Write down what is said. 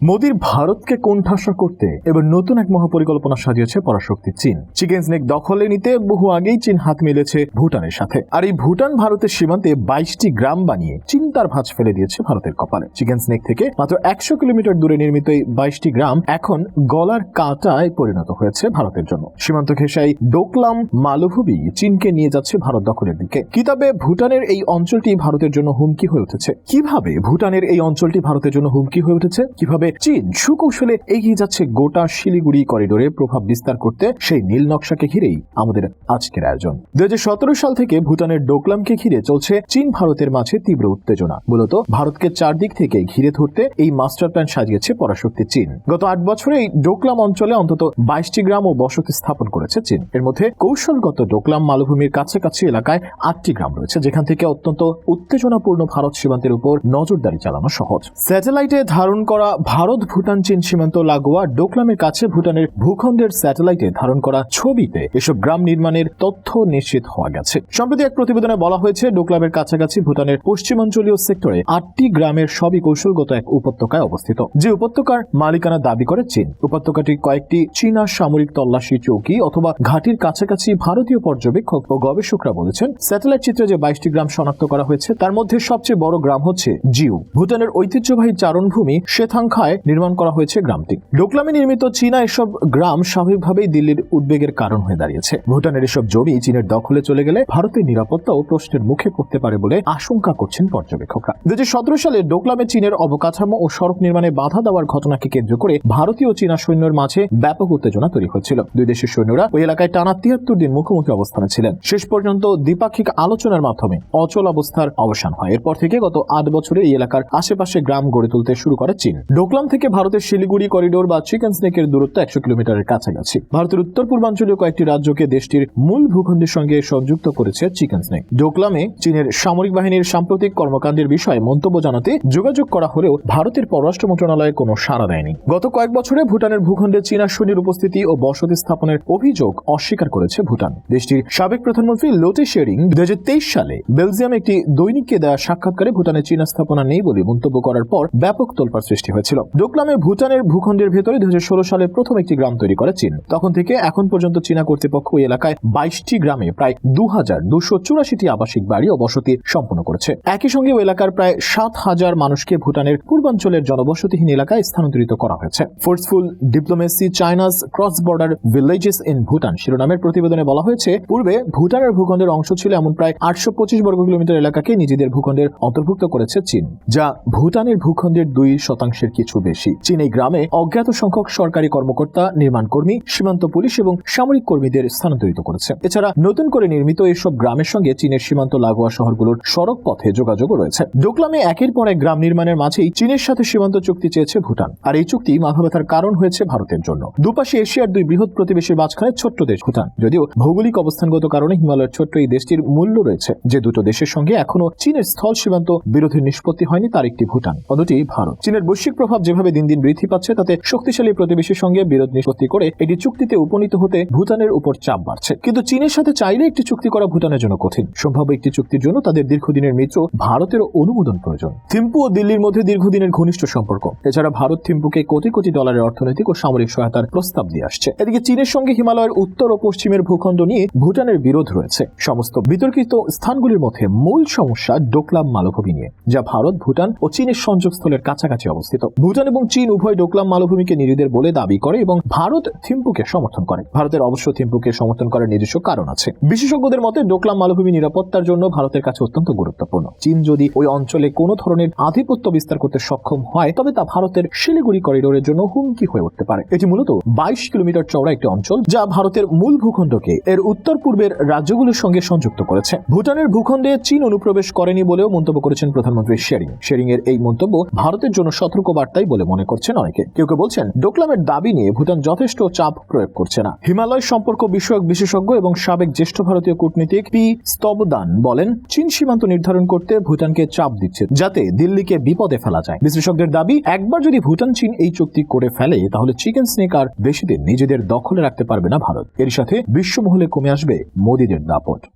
মোদীর ভারতকে কোণঠাসা করতে এবার নতুন এক মহাপরিকল্পনা সাজিয়েছে পরাশক্তি চীন। চিকেন স্নেক দখলে নিতে বহু আগেই চীন হাত মিলেছে ভুটানের সাথে। আর এই ভুটান ভারতের সীমান্তে বাইশটি গ্রাম বানিয়ে চিন্তার ভাঁজ ফেলে দিয়েছে ভারতের কপালে। চিকেন স্নেক থেকে মাত্র একশো কিলোমিটার দূরে নির্মিত এই বাইশটি গ্রাম এখন গলার কাঁটায় পরিণত হয়েছে ভারতের জন্য। সীমান্ত ঘেঁষাই ডোকলাম, মালভূমি চীনকে নিয়ে যাচ্ছে ভারত দখলের দিকে। কিতাবে ভুটানের এই অঞ্চলটি ভারতের জন্য হুমকি হয়ে উঠেছে। কীভাবে ভুটানের এই অঞ্চলটি ভারতের জন্য হুমকি হয়ে উঠেছে? কীভাবে চীন সুকৌশলে এগিয়ে যাচ্ছে গোটা শিলিগুড়ি করিডোরে প্রভাব বিস্তার করতে সেই নীল নকশাকে ঘিরেই আমাদের আজকের আয়োজন। দুই সাল থেকে ভুটানের ডোকলামকে ঘিরে চলছে চীন ভারতের মাঝে তীব্র উত্তেজনা। মূলত ভারতকে চারদিক থেকে ঘিরে ধরতে এই মাস্টার প্ল্যান সাজিয়েছে পরাশক্তি চীন। গত আট বছরে এই ডোকলাম অঞ্চলে অন্তত বাইশটি গ্রাম ও বসতি স্থাপন করেছে চীন। এর মধ্যে কৌশলগত ডোকলাম মালভূমির কাছাকাছি এলাকায় আটটি গ্রাম রয়েছে, যেখান থেকে অত্যন্ত উত্তেজনাপূর্ণ ভারত সীমান্তের উপর নজরদারি চালানো সহজ। স্যাটেলাইটে ধারণ করা ভারত ভুটান চীন সীমান্ত লাগোয়া ডোকলামের কাছে ভুটানের ভূখণ্ডের স্যাটেলাইটে ধারণ করা ছবিতে এসব গ্রাম নির্মাণের তথ্য নিশ্চিত হওয়া গেছে। সম্প্রতি এক প্রতিবেদনে বলা হয়েছে, ডোকলামের কাছাকাছি ভুটানের পশ্চিমাঞ্চলীয় সেক্টরে আটটি গ্রামের সবই কৌশলগত এক উপত্যকায় অবস্থিত। যে উপত্যকার মালিকানা দাবি করে চীন। উপত্যকাটি কয়েকটি চীনা সামরিক তল্লাশি চৌকি অথবা ঘাটির কাছাকাছি ভারতীয় পর্যবেক্ষক ও গবেষকরা বলেছেন, স্যাটেলাইট চিত্রে যে বাইশটি গ্রাম শনাক্ত করা হয়েছে, তার মধ্যে সবচেয়ে বড় গ্রাম হচ্ছে জিউ। ভুটানের ঐতিহ্যবাহী চারণভূমি শেথাংখায় নির্মাণ করা হয়েছে গ্রামটি। ডোকলামে নির্মিত চীনা এসব গ্রাম স্বাভাবিকভাবেই দিল্লির উদ্বেগের কারণ হয়ে দাঁড়িয়েছে। ভুটানের এসব জমি চীনের দখলে চলে গেলে ভারতের নিরাপত্তাও প্রশ্নের মুখে পড়তে পারে বলে আশঙ্কা করছেন পর্যবেক্ষকরা। দুই সালে ডোকলামে চীনের অবকাঠামো ও সড়ক নির্মাণে বাধা দেওয়ার ঘটনাকে কেন্দ্র করে ভারতীয় চীনা সৈন্যের মাঝে ব্যাপক উত্তেজনা তৈরি হয়েছিল। দুই দেশের সৈন্যরা ওই এলাকায় টানা তিয়াত্তর দিন মুখোমুখি অবস্থানে ছিলেন। শেষ পর্যন্ত দ্বিপাক্ষিক আলোচনার মাধ্যমে অচল অবস্থার অবসান হয়। এরপর থেকে গত আট বছরে এই এলাকার আশেপাশে গ্রাম গড়ে তুলতে শুরু করে চীন। ডোকলাম থেকে ভারতের শিলিগুড়ি করিডোর বা চিকেন স্নেকের দূরত্ব একশো কিলোমিটারের কাছাকাছি। ভারতের উত্তর পূর্বাঞ্চলীয় কয়েকটি রাজ্যকে দেশটির মূল ভূখণ্ডের সঙ্গে সংযুক্ত করেছে চিকেন স্নেক। ডোকলামে চীনের সামরিক বাহিনীর সাম্প্রতিক কর্মকাণ্ডের বিষয়ে মন্তব্য জানাতে যোগাযোগ করা হলেও ভারতের পররাষ্ট্র মন্ত্রণালয় কোনো সাড়া দেয়নি। গত কয়েক বছরে ভুটানের ভূখণ্ডে চীনা সৈন্যের উপস্থিতি ও বসতি স্থাপনের অভিযোগ অস্বীকার করেছে ভুটান। দেশটির সাবেক প্রধানমন্ত্রী লোটে শেরিং দুই হাজার তেইশ সালে বেলজিয়ামে একটি দৈনিককে দেওয়া সাক্ষাৎকারে ভুটানে চীনা স্থাপনা নেই বলে মন্তব্য করার পর ব্যাপক তোলপাড় সৃষ্টি হয়েছিল। ডোকলামে ভুটানের ভূখণ্ডের ভেতরে দুই সালে প্রথম একটি গ্রাম তৈরি করে চীন। তখন থেকে এখন পর্যন্ত চীনা কর্তৃপক্ষ ওই এলাকায় বাইশটি গ্রামে প্রায় দু হাজার দুশো চুরাশিটি আবাসিক বাড়ি ও বসতি সম্পন্ন করেছে। একই সঙ্গে ওই এলাকার প্রায় সাত হাজার মানুষকে ভুটানের পূর্বাঞ্চলের জনবসতিহীন এলাকায় স্থানান্তরিত করা হয়েছে। Forceful diplomacy China's cross border villages in Bhutan শিরোনামের প্রতিবেদনে বলা হয়েছে, পূর্বে ভুটানের ভূখণ্ডের অংশ ছিল এমন প্রায় আটশো পঁচিশ বর্গ কিলোমিটার এলাকাকে নিজেদের ভূখণ্ডের অন্তর্ভুক্ত করেছে চীন, যা ভুটানের ভূখণ্ডের দুই শতাংশের কিছু বেশি। চীন এই গ্রামে অজ্ঞাত সংখ্যক সরকারি কর্মকর্তা, নির্মাণ কর্মী, সীমান্ত পুলিশ এবং সামরিক কর্মীদের স্থানান্তরিত করেছে। এছাড়া নতুন করে নির্মিত এসব গ্রামের সঙ্গে চীনের সীমান্ত লাগোয়া শহরগুলোর সড়ক পথে যোগাযোগও রয়েছে। ডোকলামে একের পর এক গ্রাম নির্মাণের মাঝেই চীনের সাথে সীমান্ত চুক্তি চেয়েছে ভুটান। আর এই চুক্তি মাথা ব্যথার কারণ হয়েছে ভারতের জন্য। দুপাশে এশিয়ার দুই বৃহৎ প্রতিবেশীর মাঝখানে ছোট্ট দেশ ভুটান। যদিও ভৌগোলিক অবস্থানগত কারণে হিমালয়ের ছোট্ট এই দেশটির মূল্য রয়েছে। যে দুটো দেশের সঙ্গে এখনও চীনের স্থল সীমান্ত বিরোধের নিষ্পত্তি হয়নি, তার একটি ভুটান। অন্যটি ভারত। চীনের বৈশ্বিক প্রভাব যেভাবে দিন দিন বৃদ্ধি পাচ্ছে, তাতে শক্তিশালী প্রতিবেশীর সঙ্গে বিরোধ নিষ্পত্তি করে এটি চুক্তিতে উপনীত হতে ভুটানের উপর চাপ বাড়ছে। কিন্তু চীনের সাথে চাইলে একটি চুক্তি করা ভুটানের জন্য কঠিন। সম্ভাব্য একটি চুক্তির জন্য তাদের দীর্ঘদিনের মিত্র ভারতের অনুমোদন প্রয়োজন। থিম্পু ও দিল্লির মধ্যে দীর্ঘদিনের ঘনিষ্ঠ সম্পর্ক। এছাড়া ভারত থিম্পুকে কোটি কোটি ডলারের অর্থনৈতিক ও সামরিক সহায়তার প্রস্তাব দিয়ে আসছে। এদিকে চীনের সঙ্গে হিমালয়ের উত্তর ও পশ্চিমের ভূখণ্ড নিয়ে ভুটানের বিরোধ রয়েছে। সমস্ত বিতর্কিত স্থানগুলির মধ্যে মূল সমস্যা ডোকলাম মালভূমি নিয়ে, যা ভারত, ভুটান ও চীনের সংযোগস্থলের কাছাকাছি অবস্থিত। ভুটান এবং চীন উভয় ডোকলাম মালভূমিকে নিজেদের বলে দাবি করে এবং ভারত থিম্পুকে সমর্থন করে। ভারতের অবশ্য থিম্পুকে সমর্থন করার নিজস্ব কারণ আছে। বিশেষজ্ঞদের মতে, ডোকলাম মালভূমি নিরাপত্তার জন্য ভারতের কাছে অত্যন্ত গুরুত্বপূর্ণ। চীন যদি ওই অঞ্চলে কোনো ধরনের আধিপত্য বিস্তার করতে সক্ষম হয়, তবে তা ভারতের শিলিগুড়ি করিডোরের জন্য হুমকি হয়ে উঠতে পারে। এটি মূলত বাইশ কিলোমিটার চওড়া একটি অঞ্চল, যা ভারতের মূল ভূখণ্ডকে এর উত্তর পূর্বের রাজ্যগুলোর সঙ্গে সংযুক্ত করেছে। ভুটানের ভূখণ্ডে চীন অনুপ্রবেশ করেনি বলেও মন্তব্য করেছেন প্রধানমন্ত্রী শেরিং। শেরিং এর এই মন্তব্য ভারতের জন্য সতর্ক বার্তাই বলে মনে করছেন অনেকে। কেউ কেউ বলছেন, ডোকলামের দাবি নিয়ে ভুটান যথেষ্ট চাপ প্রয়োগ করছে না। হিমালয় সম্পর্ক বিষয়ক বিশেষজ্ঞ এবং সাবেক জ্যেষ্ঠ ভারতীয় কূটনীতিক পি স্তবদান বলেন, চীন সীমান্ত নির্ধারণ করতে ভুটানকে চাপ দিচ্ছে, যাতে দিল্লিকে বিপদে ফেলা যায়। বিশেষজ্ঞদের দাবি, একবার যদি ভুটান চীন এই চুক্তি করে ফেলে, তাহলে চিকেন স্নেক আর বেশি দিন নিজেদের দখলে রাখতে পারবে না ভারত। এর সাথে বিশ্বমহলে কমে আসবে মোদীদের দাপট।